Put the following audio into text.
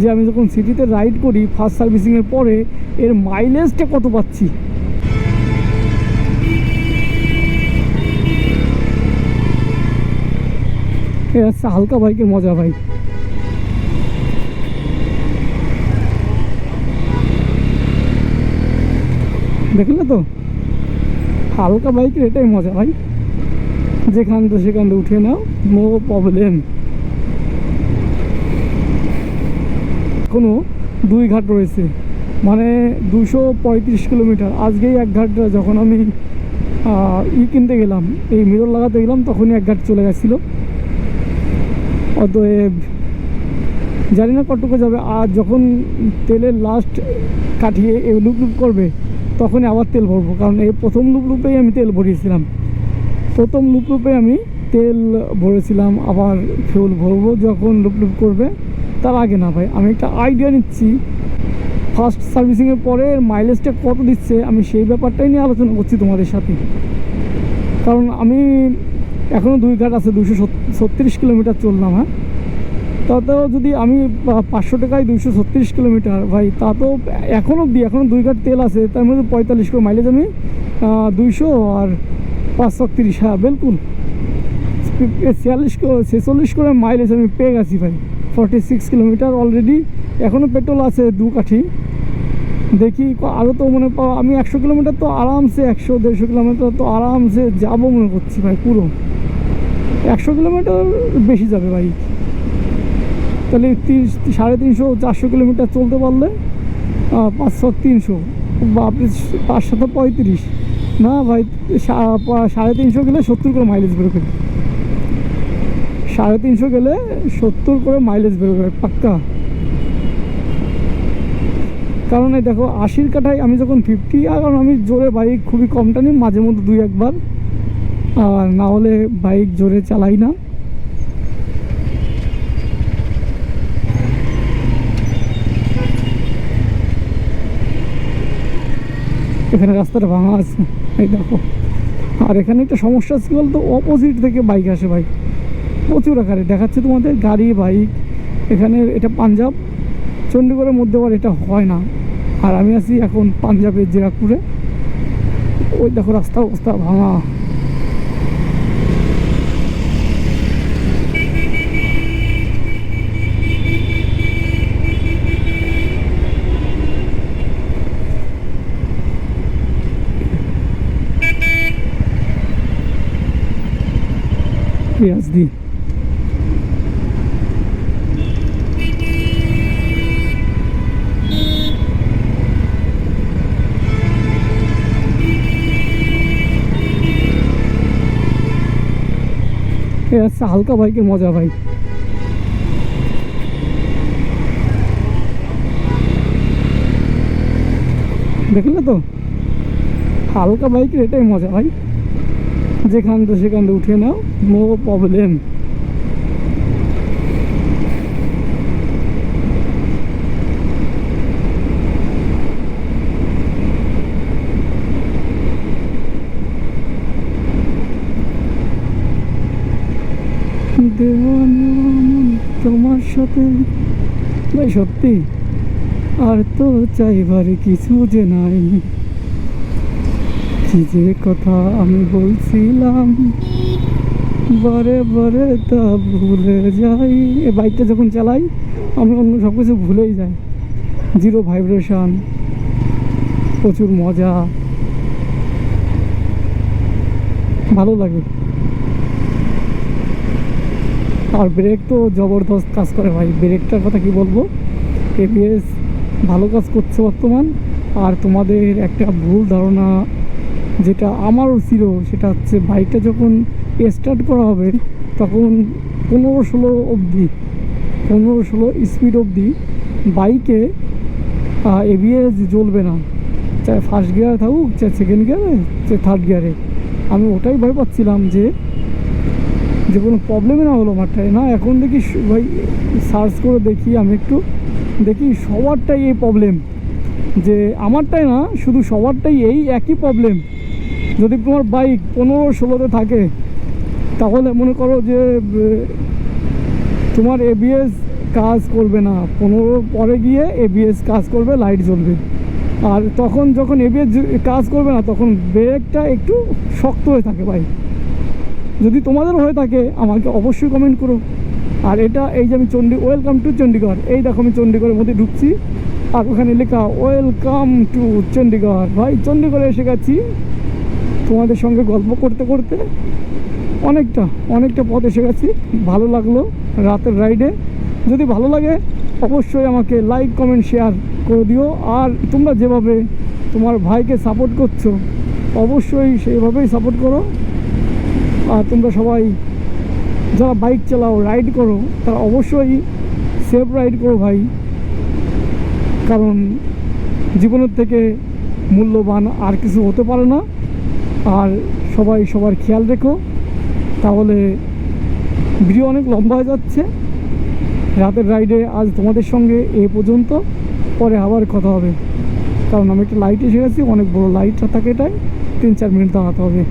যে আমি যখন সিটিতে রাইড করি ফার্স্ট সার্ভিসিংয়ের পরে এর মাইলেজটা কত পাচ্ছি? হচ্ছে হালকা বাইকের মজা ভাই। দেখলে তো? হালকা বাইকের এটাই মজা ভাই। যেখান তো সেখান থেকে উঠে নাও নো প্রবলেম এখনও দুই ঘাট রয়েছে। মানে দুশো পঁয়ত্রিশ কিলোমিটার। আজকেই এক ঘাট, যখন আমি ই কিনতে গেলাম, এই মিরর লাগাতে গেলাম, তখনই এক ঘাট চলে গেছিল। অতএব, জানি না কতটুকু যাবে। আর যখন তেলের লাস্ট কাটিয়ে লুপ লুপ করবে, তখনই আবার তেল ভরবো। কারণ এই প্রথম লুপ লুপেই আমি তেল ভরিয়েছিলাম। প্রথম লুপ লুপে আমি তেল ভরেছিলাম, আবার ফিউল ভরবো যখন লুপ লুপ করবে। তার আগে না ভাই, আমি একটা আইডিয়া নিচ্ছি। ফার্স্ট সার্ভিসিংয়ের পরে মাইলেজটা কত দিচ্ছে, আমি সেই ব্যাপারটাই নিয়ে আলোচনা করছি তোমাদের সাথে। কারণ আমি এখনও দুই ঘাট আছে দুশো ছত্রিশ কিলোমিটার চললাম হ্যাঁ? তাতেও যদি আমি পাঁচশো টাকায় দুশো ছত্রিশ কিলোমিটার, ভাই তা তো এখন অবধি এখনও দুই ঘাট তেল আছে, তার মধ্যে পঁয়তাল্লিশ করে মাইলেজ আমি দুইশো আর পাঁচশো তিরিশ হ্যাঁ বিলকুল। ছিয়াল্লিশ ছেচল্লিশ করে মাইলেজ আমি পেয়ে গেছি, ভাই। ফর্টি সিক্স কিলোমিটার অলরেডি এখনও পেট্রোল আছে দু কাঠি। দেখি আরও তো মনে পাও আমি একশো কিলোমিটার তো আরামসে, একশো, দেড়শো কিলোমিটার তো আরামসে যাব মনে করছি ভাই, পুরো। একশো কিলোমিটার বেশি যাবে ভাই। তাহলে তিরিশ, সাড়ে তিনশো, চারশো কিলোমিটার চলতে পারলে পাঁচশো, তিনশো। বা আপনি পাঁচ সাথে পঁয়ত্রিশ। না ভাই সাড়ে তিনশো গেলে সত্তর করে মাইলেজ বেরোবে সাড়ে তিনশো গেলে সত্তর করে মাইলেজ বেরোবে, পাক্কা। কারণ এই দেখো, আশির কাঠায় আমি যখন ফিফটি কারণ আমি জোরে বাইক খুবই কম টানি মাঝে মধ্যে দুই, একবার। আর না হলে বাইক জোরে চালাই না। এখানে রাস্তাটা ভাঙা আছে, এই দেখো। আর এখানে একটা সমস্যা আছে বলতো? অপোজিট থেকে বাইক আসে ভাই। প্রচুর আকারে। দেখাচ্ছে তোমাদের গাড়ি, বাইক, এখানে এটা পাঞ্জাব। চণ্ডীগড়ের মধ্যে আবার এটা হয় না। আর আমি আছি এখন পাঞ্জাবের জিরাকপুরে। ওই দেখো রাস্তা অবস্থা, ভাঙা। পেঁয়াজ দিই এ হচ্ছে হালকা বাইকের মজা ভাই। দেখলে তো? হালকা বাইকের এটাই মজা ভাই। যেখান তো সেখান উঠে নাও নো প্রবলেম দেওয়ানি তোমার সাথে। ভাই, সত্যি? আর তো চাইবার কিছু যে নাই। কি যে কথা আমি বলছিলাম, বারে বারে তা ভুলে যাই। এ বাইকটা যখন চালাই, আমি অন্য সব কিছু ভুলেই যাই। জিরো ভাইব্রেশন, প্রচুর মজা। ভালো লাগে। আর ব্রেক তো জবরদস্ত কাজ করে ভাই। ব্রেকটার কথা কি বলব? এবিএস ভালো কাজ করছে বর্তমান। আর তোমাদের একটা ভুল ধারণা যেটা আমারও ছিল, সেটা হচ্ছে বাইকটা যখন স্টার্ট করা হবে, তখন পনেরো ষোলো অবধি, পনেরো ষোলো স্পিড অবধি বাইকে এবিএস জ্বলবে না। চাই ফার্স্ট গিয়ারে থাকুক, চাই সেকেন্ড গিয়ারে চাই থার্ড গিয়ারে আমি ওটাই ভয় পাচ্ছিলাম যে যে কোনো প্রবলেমই না হলো মাঠটায় না, এখন দেখি ভাই সার্চ করে দেখি আমি একটু। দেখি সবারটাই এই প্রবলেম যে আমারটাই না, শুধু সবারটাই এই একই প্রবলেম যদি তোমার বাইক পনেরো ষোলোতে থাকে, তাহলে মনে করো যে তোমার এবিএস কাজ করবে না। পনেরো পরে গিয়ে এবিএস কাজ করবে লাইট জ্বলবে। আর তখন যখন এবিএস কাজ করবে না, তখন ব্রেকটা একটু শক্ত হয়ে থাকে ভাই। যদি তোমাদের হয়ে থাকে, আমাকে অবশ্যই কমেন্ট করো। আর এটা এই যে আমি চণ্ডী ওয়েলকাম টু চণ্ডীগড় এই দেখো আমি চণ্ডীগড়ের মধ্যে ঢুকছি। আর ওখানে লেখা ওয়েলকাম টু চণ্ডীগড় ভাই চণ্ডীগড়ে এসে গেছি। তোমাদের সঙ্গে গল্প করতে করতে অনেকটা অনেকটা পথ এসে গেছি। ভালো লাগল রাতের রাইডে যদি ভালো লাগে, অবশ্যই আমাকে লাইক কমেন্ট শেয়ার করে দিও। আর তোমরা যেভাবে তোমার ভাইকে সাপোর্ট করছ, অবশ্যই সেইভাবেই সাপোর্ট করো। আর তোমরা সবাই যারা বাইক চালাও রাইড করো, তারা অবশ্যই সেফ রাইড করো ভাই। কারণ জীবনের থেকে মূল্যবান আর কিছু হতে পারে না। আর সবাই সবার খেয়াল রেখো, তাহলে ভিডিও অনেক লম্বা হয়ে যাচ্ছে। রাতের রাইডে আজ তোমাদের সঙ্গে এ পর্যন্ত, পরে আবার কথা হবে। কারণ আমি একটা লাইট এসে গেছি অনেক বড় লাইট থাকে এটাই তিন চার মিনিট দাঁড়াতে হবে।